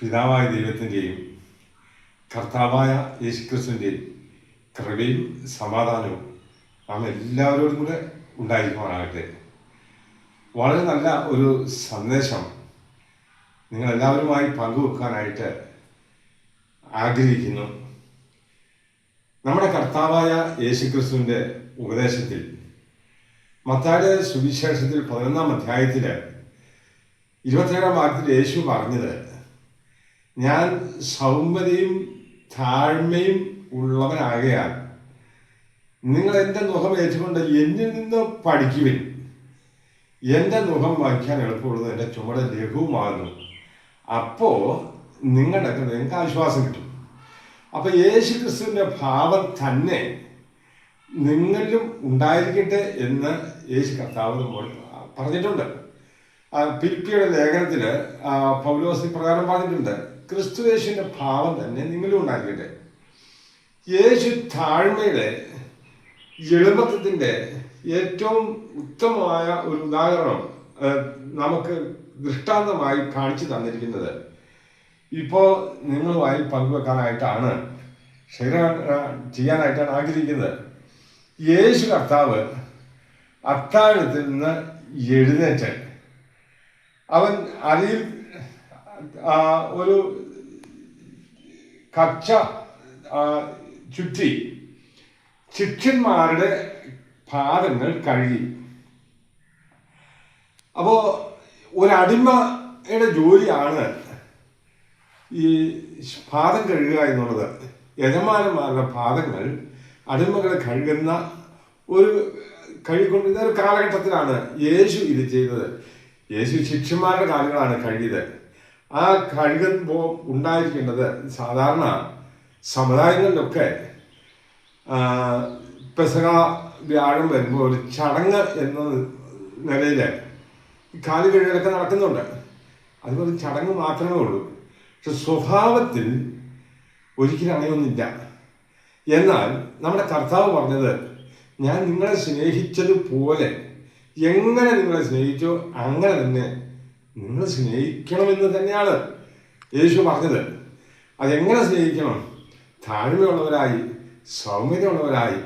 പിതാവായ ദൈവത്തിന്റെയും കർത്താവായ യേശുക്രിസ്തുവിന്റെയും കൃപയും സമാധാനവും നാം എല്ലാവരോടും കൂടെ ഉണ്ടായിരിക്കുവാനാകട്ടെ വളരെ നല്ല ഒരു സന്ദേശം നിങ്ങളെല്ലാവരുമായി പങ്കുവെക്കാനായിട്ട് ആഗ്രഹിക്കുന്നു. നമ്മുടെ കർത്താവായ യേശുക്രിസ്തുവിന്റെ ഉപദേശത്തിൽ മത്തായുടെ സുവിശേഷത്തിൽ പതിനൊന്നാം അധ്യായത്തിൽ ഇരുപത്തിയേഴാം വാക്യത്തിൽ യേശു പറഞ്ഞത് ഞാൻ സൗമ്യതയും താഴ്മയും ഉള്ളവനാകയാൽ നിങ്ങൾ എന്റെ മുഖം ഏറ്റുകൊണ്ട് എന്നിൽ നിന്ന് പഠിക്കുവിൻ. എന്റെ മുഖം വഹിക്കാൻ എളുപ്പമുള്ളത് എന്റെ ചുമട് ലഘുവുമാകുന്നു. അപ്പോൾ നിങ്ങളുടെ നിങ്ങൾക്ക് ആശ്വാസം കിട്ടും. അപ്പോൾ യേശു ക്രിസ്തുവിന്റെ ഭാവം തന്നെ നിങ്ങളിലും ഉണ്ടായിരിക്കട്ടെ എന്ന് യേശു കർത്താവ് പറഞ്ഞിട്ടുണ്ട്. പിരിപ്പിയുടെ ലേഖനത്തിൽ പൗലോസ് പ്രകാരം പറഞ്ഞിട്ടുണ്ട്. ക്രിസ്തു യേശുവിന്റെ ഭാവം തന്നെ നിങ്ങളും ഉണ്ടായിരിക്കട്ടെ യേശു താഴ്മയുടെ എളുപ്പത്തിന്റെ ഏറ്റവും ഉത്തമമായ ഒരു ഉദാഹരണം നമുക്ക് ദൃഷ്ടാന്തമായി കാണിച്ചു തന്നിരിക്കുന്നത്. ഇപ്പോൾ നിങ്ങളുമായി പങ്കുവെക്കാനായിട്ടാണ് ഷെയർ ചെയ്യാനായിട്ടാണ് ആഗ്രഹിക്കുന്നത്. യേശു കർത്താവ് അത്താഴത്തിൽ നിന്ന് എഴുന്നേറ്റ് അവൻ അരിയിൽ ആ, ഒരു ആ, ചുറ്റി ശിക്ഷന്മാരുടെ പാദങ്ങൾ കഴുകി. അപ്പോ ഒരടിമയുടെ ജോലിയാണ് ഈ പാദം കഴുകുക എന്നുള്ളത്. യജമാനന്മാരുടെ പാദങ്ങൾ അടിമകളെ കഴുകുന്ന ഒരു കഴുകിക്കൊണ്ടിരുന്ന ഒരു കാലഘട്ടത്തിലാണ് യേശു ഇത് ചെയ്തത്. യേശു ശിക്ഷന്മാരുടെ കാലങ്ങളാണ് കഴുകിയത്. ആ കഴുകൻ പോ ഉണ്ടായിരിക്കേണ്ടത് സാധാരണ സമുദായങ്ങളിലൊക്കെ പെസക വ്യാഴം വരുമ്പോൾ ഒരു ചടങ്ങ് എന്ന നിലയിൽ കാൽ കഴുകലൊക്കെ നടക്കുന്നുണ്ട്. അതുപോലെ ചടങ്ങ് മാത്രമേ ഉള്ളൂ. പക്ഷെ സ്വഭാവത്തിൽ ഒരിക്കലും അങ്ങനെയൊന്നുമില്ല. എന്നാൽ നമ്മുടെ കർത്താവ് പറഞ്ഞത് ഞാൻ നിങ്ങളെ സ്നേഹിച്ചതുപോലെ എങ്ങനെ നിങ്ങളെ സ്നേഹിച്ചോ അങ്ങനെ തന്നെ നിങ്ങൾ സ്നേഹിക്കണമെന്ന് തന്നെയാണ് യേശു പറഞ്ഞത്. അതെങ്ങനെ സ്നേഹിക്കണം? താഴ്മയുള്ളവരായി സൗമ്യതയുള്ളവരായി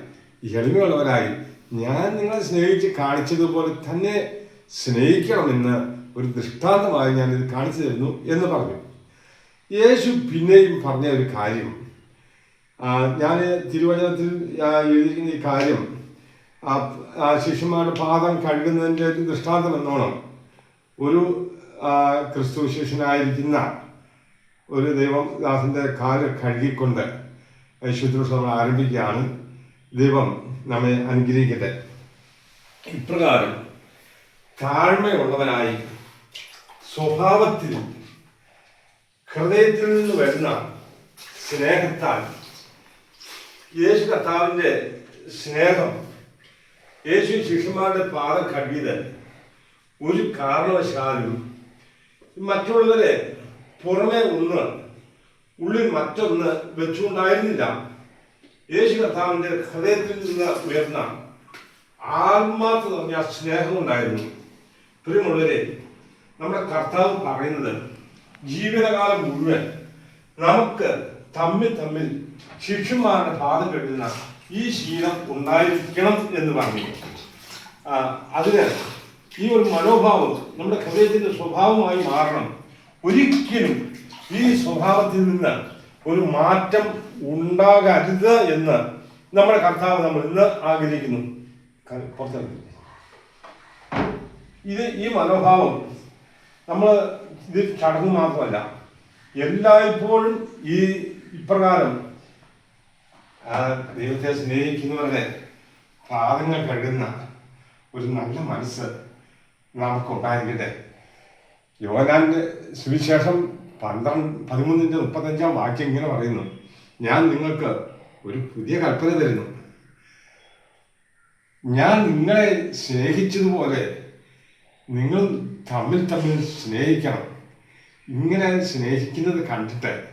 എളിമയുള്ളവരായി ഞാൻ നിങ്ങളെ സ്നേഹിച്ച് കാണിച്ചതുപോലെ തന്നെ സ്നേഹിക്കണമെന്ന് ഒരു ദൃഷ്ടാന്തമായി ഞാൻ ഇത് കാണിച്ചു തരുന്നു എന്ന് പറഞ്ഞു. യേശു പിന്നെയും പറഞ്ഞ ഒരു കാര്യം. ഞാൻ തിരുവചനത്തിൽ എഴുതിക്കുന്ന ഈ കാര്യം ആ, ശിഷ്യന്മാരുടെ പാദം കഴുകുന്നതിന്റെ ഒരു ദൃഷ്ടാന്തം എന്നോണം ഒരു ക്രിസ്തു ശിഷ്യനായിരിക്കുന്ന ഒരു ദൈവം ദാസിന്റെ കാൽ കഴുകിക്കൊണ്ട് ശുശ്രൂഷ നമ്മൾ ആരംഭിക്കുകയാണ് ദൈവം നമ്മെ അനുഗ്രഹിക്കട്ടെ. ഇപ്രകാരം താഴ്മയുള്ളവനായി സ്വഭാവത്തിൽ ഹൃദയത്തിൽ നിന്ന് വരുന്ന സ്നേഹത്താൽ യേശു കർത്താവിന്റെ സ്നേഹം യേശു ശിഷ്യന്മാരുടെ പാദം കഴുകിയത് ഒരു കാരണവശാലും മറ്റുള്ളവരെ പുറമെ ഒന്ന് ഉള്ളിൽ മറ്റൊന്ന് വെച്ചുകൊണ്ടായിരുന്നില്ല യേശു കർത്താവിന്റെ ഹൃദയത്തിൽ നിന്ന് ഉയർന്ന ആത്മാർത്ഥ സ്നേഹം ഉണ്ടായിരുന്നു പ്രിയമുള്ളവരെ നമ്മുടെ കർത്താവ് പറയുന്നത് ജീവിതകാലം മുഴുവൻ നമുക്ക് തമ്മിൽ തമ്മിൽ ശിഷ്യന്മാരുടെ പാദം കെട്ടുന്ന ഈ ശീലം ഉണ്ടായിരിക്കണം എന്ന് പറഞ്ഞു. അതിന് ഈ ഒരു മനോഭാവം നമ്മുടെ ഹൃദയത്തിന്റെ സ്വഭാവമായി മാറണം. ഒരിക്കലും ഈ സ്വഭാവത്തിൽ നിന്ന് ഒരു മാറ്റം ഉണ്ടാകരുത് എന്ന് നമ്മുടെ കർത്താവ് നമ്മൾ ഇന്ന് ആഗ്രഹിക്കുന്നു. ഇത് ഈ മനോഭാവം നമ്മൾ ഇത് ചടങ്ങ് മാത്രമല്ല എല്ലായ്പ്പോഴും ഈ ഇപ്രകാരം ദൈവത്തെ സ്നേഹിക്കുന്നവരുടെ പാദങ്ങൾ കഴുകുന്ന ഒരു നല്ല മനസ്സ് നമുക്കുണ്ടായിരിക്കട്ടെ യോനാന്റെ സുവിശേഷം പന്ത്രണ്ട് പതിമൂന്നിന്റെ മുപ്പത്തഞ്ചാം വാക്യം ഇങ്ങനെ പറയുന്നു. ഞാൻ നിങ്ങൾക്ക് ഒരു പുതിയ കൽപ്പന തരുന്നു. ഞാൻ നിങ്ങളെ സ്നേഹിച്ചതുപോലെ നിങ്ങൾ തമ്മിൽ തമ്മിൽ സ്നേഹിക്കണം. ഇങ്ങനെ സ്നേഹിക്കുന്നത് കണ്ടിട്ട്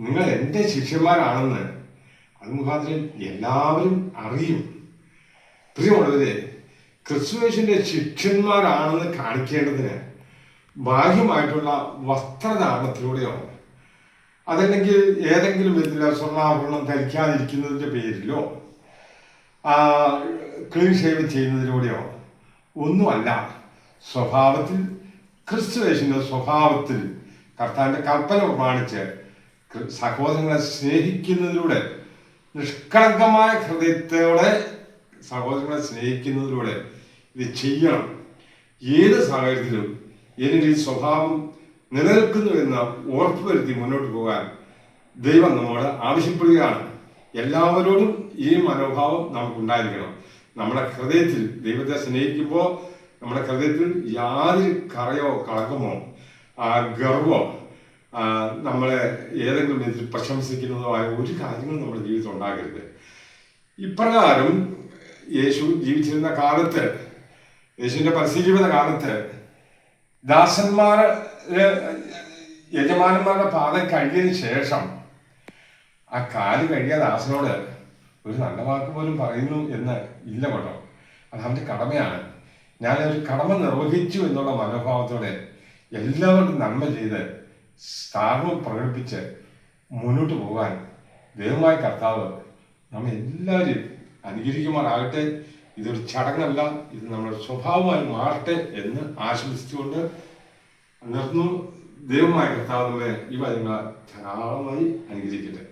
നിങ്ങൾ എന്റെ ശിഷ്യന്മാരാണെന്ന് അത് മുഖാന്തരം എല്ലാവരും അറിയും. പ്രിയമുള്ളവരെ ക്രിസ്തുവേശിന്റെ ശിഷ്യന്മാരാണെന്ന് കാണിക്കേണ്ടതിന് ബാഹ്യമായിട്ടുള്ള വസ്ത്രധാരണത്തിലൂടെയാണ്. അതല്ലെങ്കിൽ ഏതെങ്കിലും വിധത്തിലെ സ്വർണാഭരണം ധരിക്കാതിരിക്കുന്നതിന്റെ പേരിലോ ക്ലീൻ ഷേവ് ചെയ്യുന്നതിലൂടെയോ ഒന്നുമല്ല. സ്വഭാവത്തിൽ ക്രിസ്തുവേശിന്റെ സ്വഭാവത്തിൽ കർത്താവിന്റെ കൽപ്പന പ്രമാണിച്ച് സഹോദരങ്ങളെ സ്നേഹിക്കുന്നതിലൂടെ നിഷ്കളങ്കമായ ഹൃദയത്തോടെ സഹോദരങ്ങളെ സ്നേഹിക്കുന്നതിലൂടെ ഇത് ചെയ്യണം. ഏത് സാഹചര്യത്തിലും എന്നിൽ ഈ സ്വഭാവം നിലനിൽക്കുന്നു എന്ന് ഉറപ്പുവരുത്തി മുന്നോട്ട് പോകാൻ ദൈവം നമ്മോട് ആവശ്യപ്പെടുകയാണ്. എല്ലാവരോടും ഈ മനോഭാവം നമുക്കുണ്ടായിരിക്കണം. നമ്മുടെ ഹൃദയത്തിൽ ദൈവത്തെ സ്നേഹിക്കുമ്പോൾ നമ്മുടെ ഹൃദയത്തിൽ യാതൊരു കറയോ കളക്കമോ ഗർവോ നമ്മളെ ഏതെങ്കിലും വിധത്തിൽ പ്രശംസിക്കുന്നതോ ആയ ഒരു കാര്യങ്ങളും നമ്മുടെ ജീവിതത്തിൽ ഉണ്ടാകരുത്. ഇപ്രകാരം യേശു ജീവിച്ചിരുന്ന കാലത്ത് യേശുവിന്റെ പരിസ്ഥിതിജീവിത കാലത്ത് ദാസന്മാരെ യജമാനന്മാരുടെ പാതം കഴിഞ്ഞതിന് ശേഷം ആ കാൽ കഴുകിയ ദാസനോട് ഒരു നല്ല വാക്ക് പോലും പറയുന്നു എന്ന് ഇല്ല കേട്ടോ. അത് അവന്റെ കടമയാണ്. ഞാൻ ഒരു കടമ നിർവഹിച്ചു എന്നുള്ള മനോഭാവത്തോടെ എല്ലാവർക്കും നന്മ ചെയ്ത് സ്ഥാപനം പ്രകടിപ്പിച്ച് മുന്നോട്ട് പോകാൻ ദൈവമായ കർത്താവ് നമ്മെ എല്ലാവരും അനുകരിക്കുമാറാകട്ടെ. ഇതൊരു ചടങ്ങല്ല ഇത് നമ്മുടെ സ്വഭാവമായി മാറട്ടെ എന്ന് ആശംസിച്ചുകൊണ്ട് നിർത്തുന്നു ദൈവമായ കർത്താവ് നമ്മെ ഈ വചനങ്ങളെ ധാരാളമായി അനുകരിക്കട്ടെ.